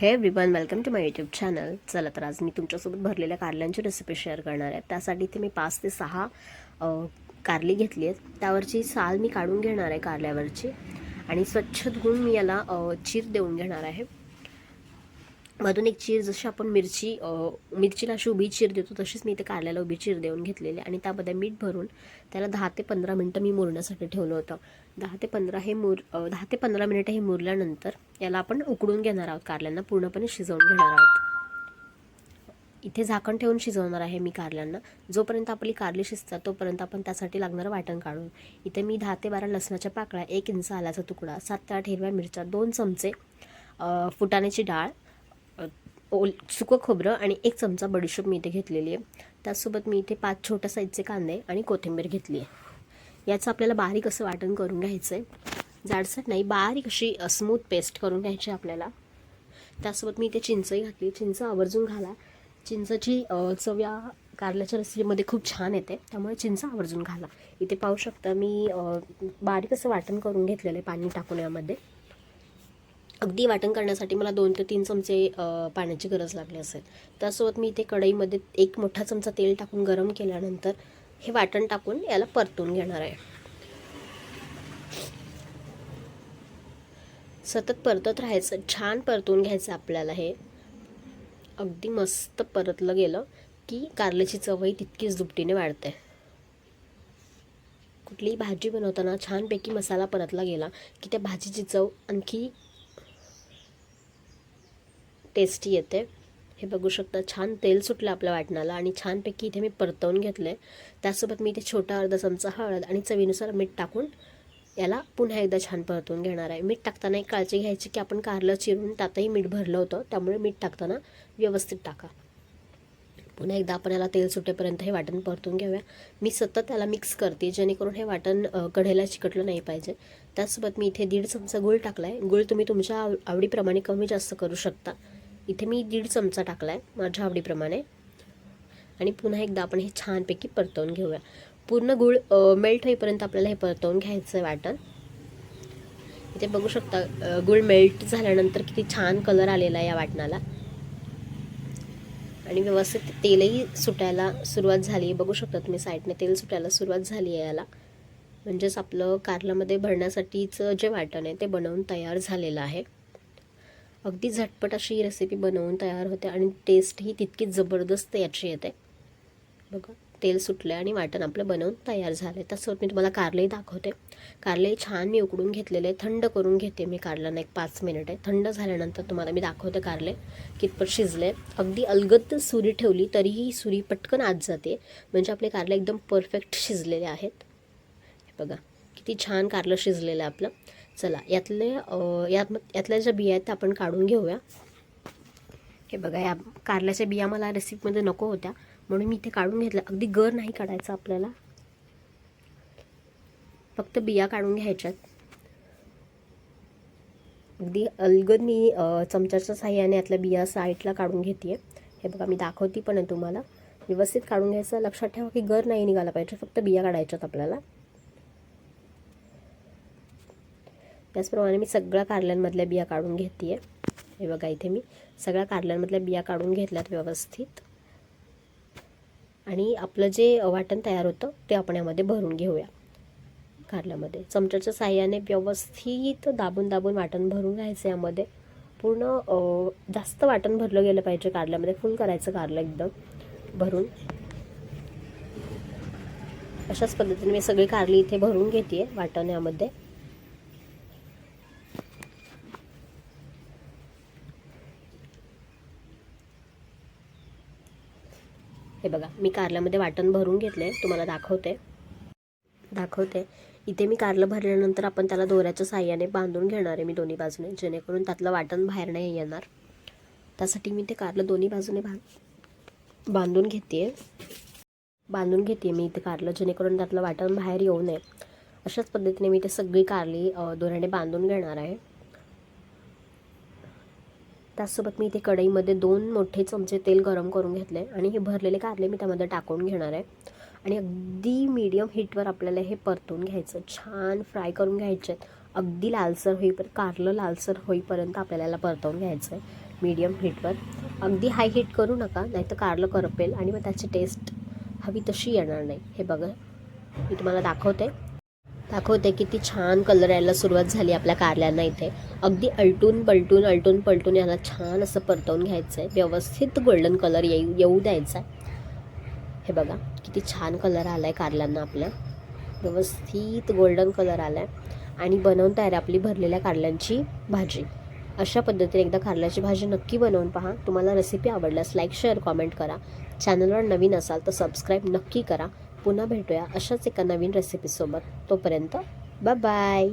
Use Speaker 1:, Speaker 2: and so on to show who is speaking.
Speaker 1: Hey everyone welcome to my YouTube channel चला तर आज मी तुमच्यासोबत भरलेल्या कारल्यांची रेसिपी शेअर करणार आहे. त्यासाठी इथे मी पाच ते सहा कारली घेतली आहेत. त्यावरची साल मी काढून घेणार आहे कारल्यावरची. आणि स्वच्छ धुवून मी याला चीर देऊन घेणार आहे. मधून एक चीर जशी आपण मिरची मिरचीला अशी उभी चीर देतो तशीच मी इथे कारल्याला उभी चीर देऊन घेतलेली आणि त्यामध्ये मीठ भरून त्याला दहा ते पंधरा मिनटं मी मुरण्यासाठी ठेवलं होतं. दहा ते पंधरा हे मुर दहा ते पंधरा मिनिटं हे मुरल्यानंतर याला आपण उकडून घेणार आहोत कारल्यांना पूर्णपणे शिजवून घेणार आहोत. इथे झाकण ठेवून शिजवणार आहे मी कारल्यांना. जोपर्यंत आपली कारली शिजतात तोपर्यंत आपण त्यासाठी लागणारं वाटण काढू इथे मी दहा ते बारा लसणाच्या पाकळ्या एक इंच आल्याचा तुकडा सात ते आठ हिरव्या मिरच्या दोन चमचे फुटाण्याची डाळ ओल सुकं खोबरं आणि एक चमचा बडीशोप मी इथे घेतलेली आहे. त्याचसोबत मी इथे पाच छोट्या साईजचे कांदे आणि कोथिंबीर घेतली आहे. याचं आपल्याला बारीक असं वाटण करून घ्यायचं आहे जाडसर नाही बारीक अशी स्मूथ पेस्ट करून घ्यायची आपल्याला. त्यासोबत मी इथे चिंचही घातली. चिंच आवर्जून घाला. चिंचची अ, चव या कारल्याच्या रेसिपीमध्ये खूप छान येते. त्यामुळे चिंच आवर्जून घाला. इथे पाहू शकता मी बारीक असं वाटण करून घेतलेलं आहे पाणी टाकून यामध्ये. अगदी वाटण करण्यासाठी मला दोन ते तीन चमचे पाण्याची गरज लागली असेल. त्यासोबत मी इथे कढईमध्ये एक मोठा चमचा तेल टाकून गरम केल्यानंतर हे वाटण टाकून याला परतून घेणार आहे. सतत परतत राहायचं छान परतून घ्यायचं आपल्याला हे. अगदी मस्त परतलं गेलं की कारल्याची चवही तितकीच दुपटीने वाढते. कुठलीही भाजी बनवताना छानपैकी मसाला परतला गेला की त्या भाजीची चव आणखी टेस्टी येते. हे बघू शकता छान तेल सुटलं आपल्या वाटणाला आणि छानपैकी इथे मी परतवून घेतले त्यासोबत मी इथे छोटा अर्धा चमचा हळद आणि चवीनुसार मीठ टाकून याला पुन्हा एकदा छान परतवून घेणार आहे. मीठ टाकताना एक काळजी घ्यायची की आपण कारलं चिरून त्यातही मीठ भरलं होतं त्यामुळे मीठ टाकताना व्यवस्थित टाका. पुन्हा एकदा आपण याला तेल सुटेपर्यंत हे वाटण परतून घेऊया. मी सतत त्याला मिक्स करते जेणेकरून हे वाटण कढेला चिकटलं नाही पाहिजे. त्याचसोबत मी इथे दीड चमचा गूळ टाकला आहे गूळ तुम्ही तुमच्या आव आवडीप्रमाणे कमी जास्त करू शकता. इथे मी दीड चमचा टाकला आहे माझ्या आवडीप्रमाणे. आणि पुन्हा एकदा आपण हे छानपैकी परतवून घेऊया. पूर्ण गुळ मेल्ट होईपर्यंत आपल्याला हे परतवून घ्यायचं आहे वाटण. इथे बघू शकता गुळ मेल्ट झाल्यानंतर किती छान कलर आलेला आहे या वाटणाला. आणि व्यवस्थित तेलही सुटायला सुरुवात झाली आहे. बघू शकता तुम्ही साईडने तेल सुटायला सुरुवात झाली आहे याला. म्हणजेच आपलं कारल्यामध्ये भरण्यासाठीचं जे वाटण आहे ते बनवून तयार झालेलं आहे. अगदी झटपट अशी ही रेसिपी बनवून तयार होते आणि टेस्टही तितकीच जबरदस्त याची येते. बघा तेल सुटलं आणि वाटण आपलं बनवून तयार झालं आहे तसंच मी तुम्हाला कारलेही दाखवते. कारले छान मी उकडून घेतलेले थंड करून घेते मी कारल्यानं एक पाच मिनिट आहे. थंड झाल्यानंतर तुम्हाला मी दाखवते कारले. कितपत शिजले अगदी अलगद सुरी ठेवली तरीही सुरी पटकन आत जाते. म्हणजे आपले कारले एकदम परफेक्ट शिजलेले आहेत. हे बघा किती छान कारलं शिजलेलं आहे आपलं. चला यातले यात यातल्या ज्या बिया आहेत त्या आपण काढून घेऊया. हे बघा या कारल्याच्या बिया मला रेसिपीमध्ये नको होत्या. म्हणून मी इथे काढून घेतल्या. अगदी गर नाही काढायचा आपल्याला. फक्त बिया काढून घ्यायच्यात. अगदी अलगद मी चमच्याच्या साह्याने यातल्या बिया साईडला काढून घेते हे बघा मी दाखवते पण आहे तुम्हाला. व्यवस्थित काढून घ्यायचं. लक्षात ठेवा की गर नाही निघाला पाहिजे. फक्त बिया काढायच्यात आपल्याला. त्याचप्रमाणे मी सगळ्या कारल्यांमधल्या बिया काढून घेते आहे हे बघा इथे मी सगळ्या कारल्यांमधल्या बिया काढून घेतल्यात व्यवस्थित. आणि आपलं जे वाटण तयार होतं ते आपण यामध्ये भरून घेऊया. कारल्यामध्ये. चमच्याच्या साह्याने व्यवस्थित दाबून दाबून वाटण भरून घ्यायचं यामध्ये. पूर्ण जास्त वाटण भरलं गेलं पाहिजे कारल्यामध्ये. फुल करायचं कारलं एकदम भरून. अशाच पद्धतीने मी सगळी कारली इथे भरून घेते आहे वाटण यामध्ये. हे बघा मी कारल्यामध्ये वाटण भरून घेतले तुम्हाला दाखवते. दाखवते. इथे मी कारलं भरल्यानंतर आपण त्याला दोऱ्याच्या साह्याने बांधून घेणार आहे मी दोन्ही बाजूने जेणेकरून त्यातलं वाटण बाहेर नाही येणार. त्यासाठी मी ते कारलं दोन्ही बाजूने बां बांधून घेते बांधून घेते मी इथे कारलं जेणेकरून त्यातलं वाटण बाहेर येऊ नये. अशाच पद्धतीने मी ते सगळी कारली दोऱ्याने बांधून घेणार आहे. त्याचसोबत मी इथे कढईमध्ये दोन मोठे चमचे तेल गरम करून घेतले आणि हे भरलेले कारले मी त्यामध्ये टाकून घेणार आहे. आणि अगदी मीडियम हीटवर आपल्याला हे परतून घ्यायचं. छान फ्राय करून घ्यायचे. आहेत अगदी लालसर होईपर्यंत कारलं लालसर होईपर्यंत आपल्याला परतवून घ्यायचं आहे मीडियम हीटवर अगदी हाय हीट करू नका नाहीतर कारलं करपेल आणि मग त्याची टेस्ट हवी तशी येणार नाही. हे बघा मी तुम्हाला दाखवते. दाखवते किती छान कलर यायला सुरुवात झाली आपल्या कारल्यांना इथे. अगदी अलटून पलटून अलटून पलटून याला छान असं परतवून घ्यायचं आहे व्यवस्थित गोल्डन कलर येऊ येऊ द्यायचा आहे हे बघा किती छान कलर आला आहे कारल्यांना आपल्या. व्यवस्थित गोल्डन कलर आला आहे आणि बनवून तयार आहे आपली भरलेल्या कारल्यांची भाजी. अशा पद्धतीने एकदा कारल्याची भाजी नक्की बनवून पहा. तुम्हाला रेसिपी आवडल्यास लाईक शेअर कॉमेंट करा. चॅनलवर नवीन असाल तर सबस्क्राईब नक्की करा. पुन्हा भेटूया अशाच एका नवीन रेसिपीसोबत तोपर्यंत बाय बाय